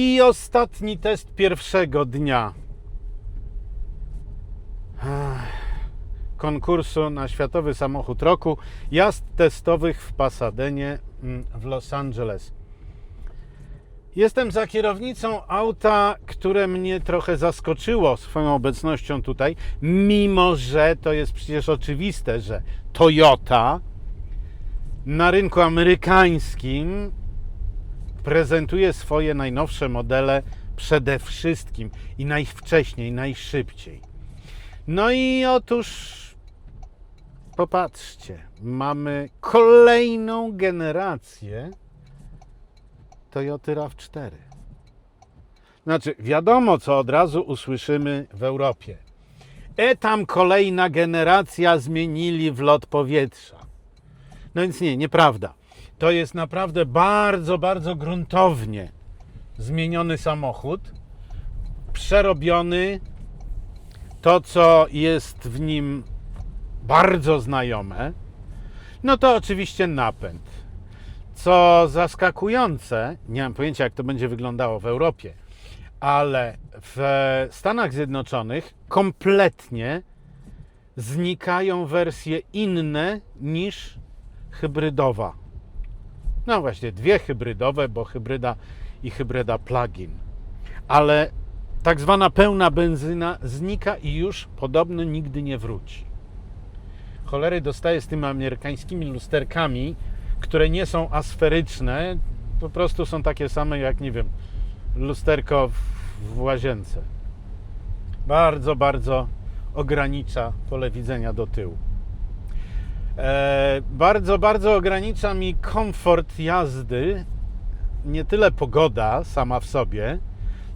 I ostatni test pierwszego dnia konkursu na Światowy Samochód Roku jazd testowych w Pasadenie mm, w Los Angeles. Jestem za kierownicą auta, które mnie trochę zaskoczyło swoją obecnością tutaj, mimo że to jest przecież oczywiste, że Toyota na rynku amerykańskim prezentuje swoje najnowsze modele przede wszystkim i najwcześniej, najszybciej. No i otóż popatrzcie, mamy kolejną generację Toyoty RAV4. Znaczy, wiadomo, co od razu usłyszymy w Europie. E tam kolejna generacja zmienili w lot powietrza. No więc nie, nieprawda. To jest naprawdę bardzo, bardzo gruntownie zmieniony samochód, przerobiony. To, co jest w nim bardzo znajome, no to oczywiście napęd. Co zaskakujące, nie mam pojęcia, jak to będzie wyglądało w Europie, ale w Stanach Zjednoczonych kompletnie znikają wersje inne niż hybrydowa. No właśnie, dwie hybrydowe, bo hybryda i hybryda plug-in. Ale tak zwana pełna benzyna znika i już podobno nigdy nie wróci. Cholery dostaję z tymi amerykańskimi lusterkami, które nie są asferyczne, po prostu są takie same jak, nie wiem, lusterko w, łazience. Bardzo, bardzo ogranicza pole widzenia do tyłu. E, bardzo, bardzo ogranicza mi komfort jazdy. Nie tyle pogoda sama w sobie,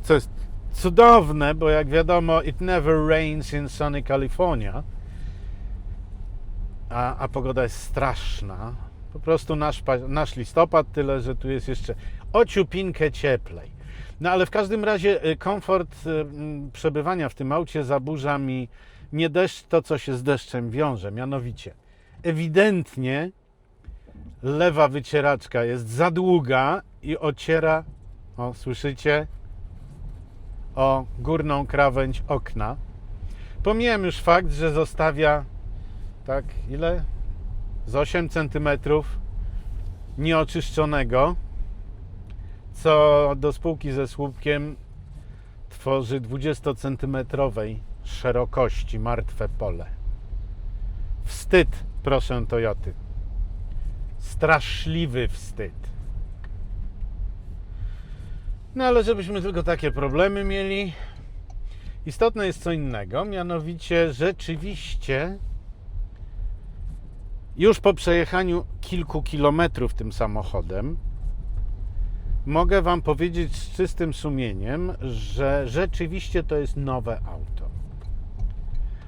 co jest cudowne, bo jak wiadomo, it never rains in sunny California. A, a pogoda jest straszna. Po prostu nasz, nasz listopad, tyle że tu jest jeszcze ociupinkę cieplej. No ale w każdym razie y, komfort y, mm, przebywania w tym aucie zaburza mi nie deszcz, to co się z deszczem wiąże, mianowicie ewidentnie lewa wycieraczka jest za długa i ociera, o słyszycie, o górną krawędź okna. Pomijam już fakt, że zostawia tak ile? Z 8 cm nieoczyszczonego, co do spółki ze słupkiem tworzy 20 cm szerokości martwe pole. Wstyd, proszę Toyoty. Straszliwy wstyd. No ale żebyśmy tylko takie problemy mieli, istotne jest co innego, mianowicie rzeczywiście już po przejechaniu kilku kilometrów tym samochodem mogę Wam powiedzieć z czystym sumieniem, że rzeczywiście to jest nowe auto.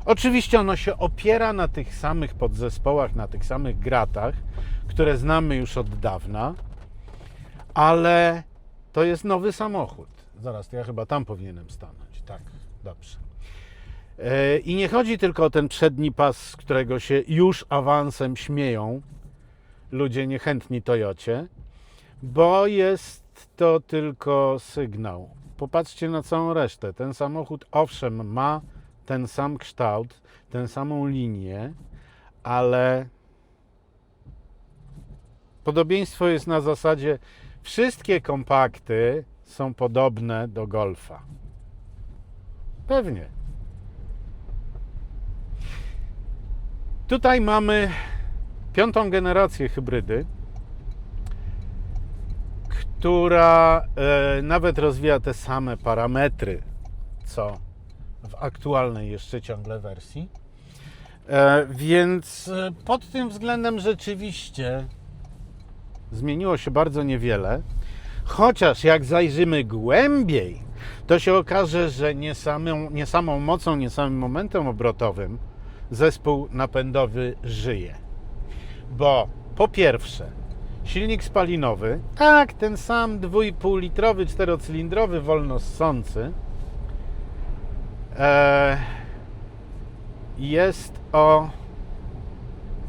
Oczywiście ono się opiera na tych samych podzespołach, na tych samych gratach, które znamy już od dawna, ale to jest nowy samochód. Zaraz, to ja chyba tam powinienem stanąć. Tak, dobrze. E, I nie chodzi tylko o ten przedni pas, z którego się już awansem śmieją ludzie niechętni Toyocie, bo jest to tylko sygnał. Popatrzcie na całą resztę. Ten samochód owszem ma ten sam kształt, tę samą linię, ale podobieństwo jest na zasadzie wszystkie kompakty są podobne do Golfa. Pewnie. Tutaj mamy piątą generację hybrydy, która e, nawet rozwija te same parametry, co w aktualnej jeszcze ciągle wersji. E, więc e, pod tym względem rzeczywiście zmieniło się bardzo niewiele. Chociaż jak zajrzymy głębiej, to się okaże, że nie samą, nie samą mocą, nie samym momentem obrotowym zespół napędowy żyje. Bo po pierwsze, silnik spalinowy, tak, ten sam 2,5 litrowy, czterocylindrowy, wolno ssący, jest o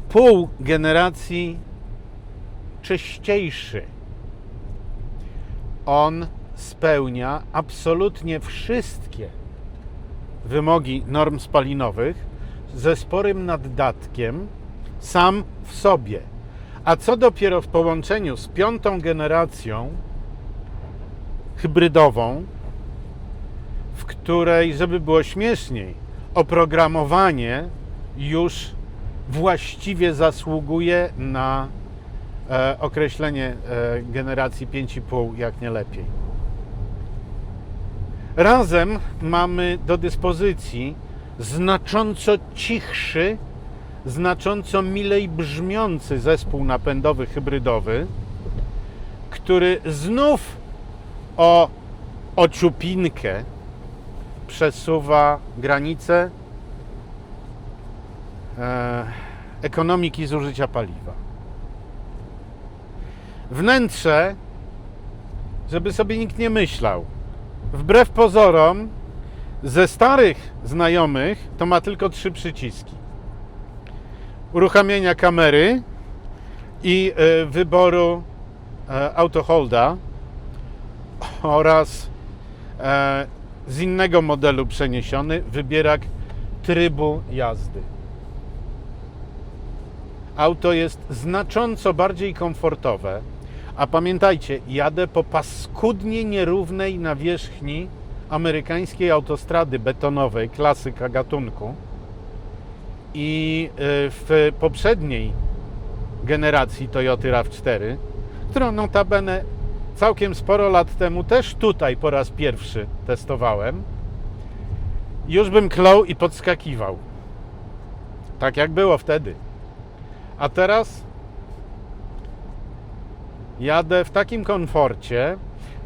pół generacji czyściejszy. On spełnia absolutnie wszystkie wymogi norm spalinowych ze sporym naddatkiem sam w sobie. A co dopiero w połączeniu z piątą generacją hybrydową, w której, żeby było śmieszniej, oprogramowanie już właściwie zasługuje na e, określenie e, generacji 5,5 jak nie lepiej. Razem mamy do dyspozycji znacząco cichszy, znacząco milej brzmiący zespół napędowy hybrydowy, który znów o ociupinkę przesuwa granice e, ekonomiki zużycia paliwa. Wnętrze, żeby sobie nikt nie myślał, wbrew pozorom, ze starych znajomych to ma tylko trzy przyciski: uruchamiania kamery i e, wyboru e, autoholda oraz z innego modelu przeniesiony wybierak trybu jazdy. Auto jest znacząco bardziej komfortowe, a pamiętajcie, jadę po paskudnie nierównej nawierzchni amerykańskiej autostrady betonowej klasyka gatunku i y, w poprzedniej generacji Toyota RAV4, którą notabene całkiem sporo lat temu też tutaj po raz pierwszy testowałem, już bym klął i podskakiwał. Tak jak było wtedy. A teraz jadę w takim komforcie,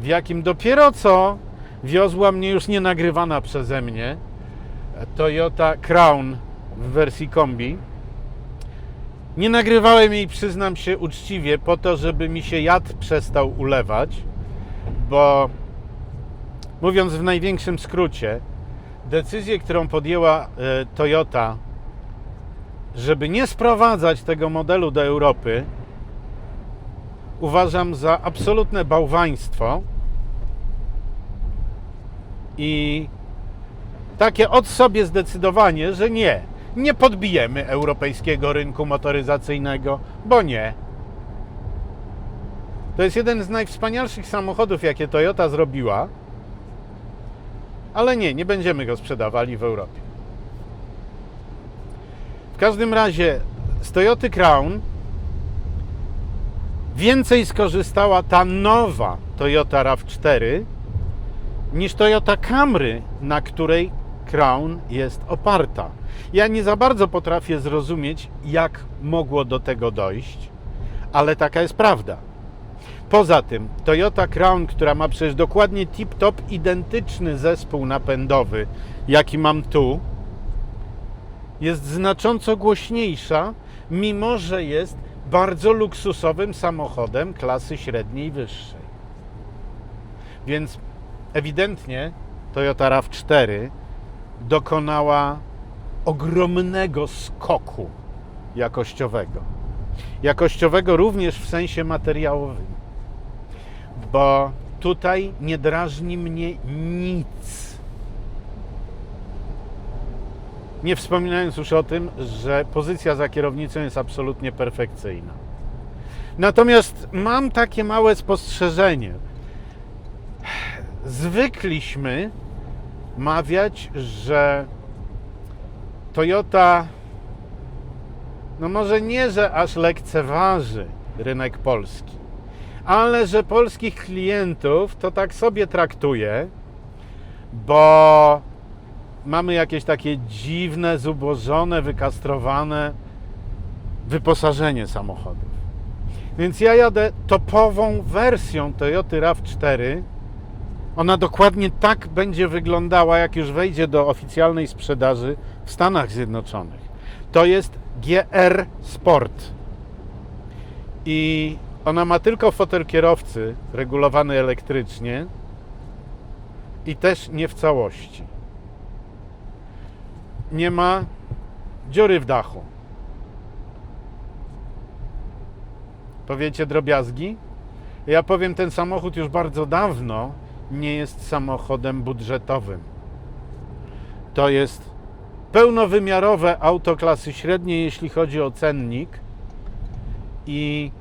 w jakim dopiero co wiozła mnie już nie nagrywana przeze mnie Toyota Crown w wersji kombi. Nie nagrywałem jej, przyznam się uczciwie, po to, żeby mi się jad przestał ulewać, bo mówiąc w największym skrócie, decyzję, którą podjęła e, Toyota, żeby nie sprowadzać tego modelu do Europy, uważam za absolutne bałwaństwo i takie od sobie zdecydowanie, że nie, nie podbijemy europejskiego rynku motoryzacyjnego, bo nie. To jest jeden z najwspanialszych samochodów, jakie Toyota zrobiła, ale nie, nie będziemy go sprzedawali w Europie. W każdym razie z Toyoty Crown więcej skorzystała ta nowa Toyota RAV4 niż Toyota Camry, na której Crown jest oparta. Ja nie za bardzo potrafię zrozumieć, jak mogło do tego dojść, ale taka jest prawda. Poza tym, Toyota Crown, która ma przecież dokładnie tip-top identyczny zespół napędowy, jaki mam tu, jest znacząco głośniejsza, mimo że jest bardzo luksusowym samochodem klasy średniej wyższej. Więc ewidentnie Toyota RAV4 dokonała ogromnego skoku jakościowego. Jakościowego również w sensie materiałowym, bo tutaj nie drażni mnie nic. Nie wspominając już o tym, że pozycja za kierownicą jest absolutnie perfekcyjna. Natomiast mam takie małe spostrzeżenie. Zwykliśmy mawiać, że Toyota, no może nie, że aż lekceważy rynek polski, ale że polskich klientów to tak sobie traktuje, bo mamy jakieś takie dziwne, zubożone, wykastrowane wyposażenie samochodów. Więc ja jadę topową wersją Toyota RAV4. Ona dokładnie tak będzie wyglądała, jak już wejdzie do oficjalnej sprzedaży w Stanach Zjednoczonych. To jest GR Sport. I ona ma tylko fotel kierowcy regulowany elektrycznie i też nie w całości. Nie ma dziury w dachu. Powiecie drobiazgi? Ja powiem, ten samochód już bardzo dawno nie jest samochodem budżetowym. To jest pełnowymiarowe auto klasy średniej, jeśli chodzi o cennik. I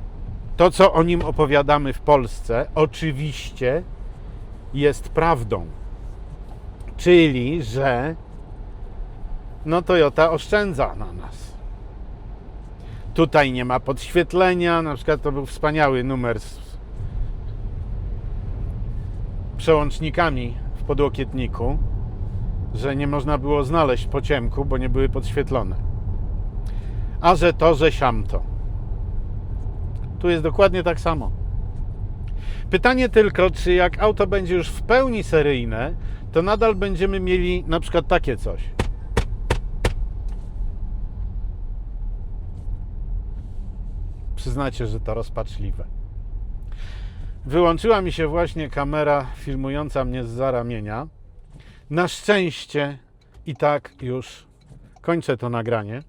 to, co o nim opowiadamy w Polsce, oczywiście jest prawdą. Czyli, że no Toyota oszczędza na nas. Tutaj nie ma podświetlenia, na przykład to był wspaniały numer z przełącznikami w podłokietniku, że nie można było znaleźć po ciemku, bo nie były podświetlone. A że to, że siamto. Tu jest dokładnie tak samo. Pytanie tylko, czy jak auto będzie już w pełni seryjne, to nadal będziemy mieli na przykład takie coś. Przyznacie, że to rozpaczliwe. Wyłączyła mi się właśnie kamera filmująca mnie z zaramienia. Na szczęście i tak już kończę to nagranie.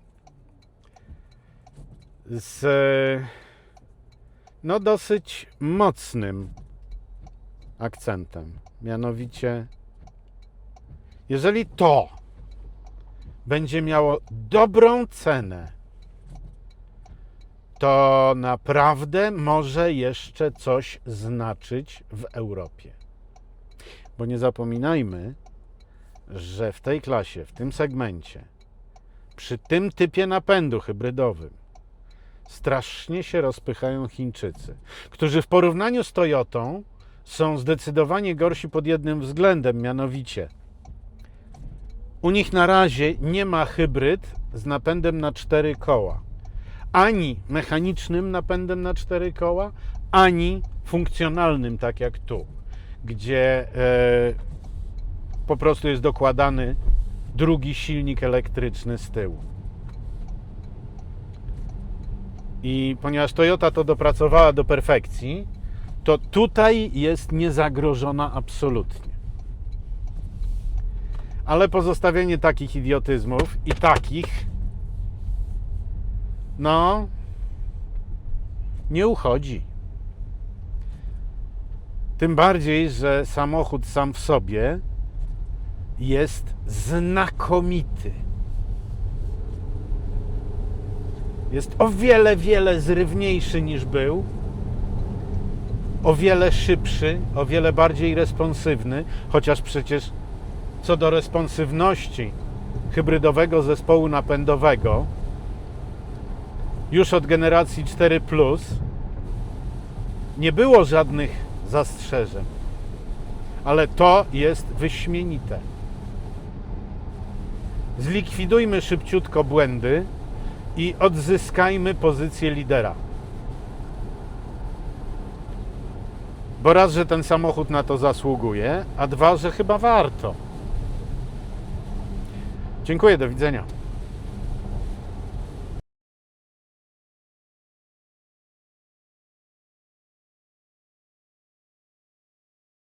Z no dosyć mocnym akcentem. Mianowicie, jeżeli to będzie miało dobrą cenę, to naprawdę może jeszcze coś znaczyć w Europie. Bo nie zapominajmy, że w tej klasie, w tym segmencie, przy tym typie napędu hybrydowym, strasznie się rozpychają Chińczycy, którzy w porównaniu z Toyotą są zdecydowanie gorsi pod jednym względem, mianowicie u nich na razie nie ma hybryd z napędem na cztery koła. Ani mechanicznym napędem na cztery koła, ani funkcjonalnym, tak jak tu, gdzie e, po prostu jest dokładany drugi silnik elektryczny z tyłu. I ponieważ Toyota to dopracowała do perfekcji, to tutaj jest niezagrożona absolutnie. Ale pozostawienie takich idiotyzmów i takich, no, nie uchodzi. Tym bardziej, że samochód sam w sobie jest znakomity. Jest o wiele, wiele zrywniejszy niż był, o wiele szybszy, o wiele bardziej responsywny, chociaż przecież co do responsywności hybrydowego zespołu napędowego, już od generacji 4 nie było żadnych zastrzeżeń. Ale to jest wyśmienite. Zlikwidujmy szybciutko błędy i odzyskajmy pozycję lidera. Bo raz, że ten samochód na to zasługuje, a dwa, że chyba warto. Dziękuję, do widzenia.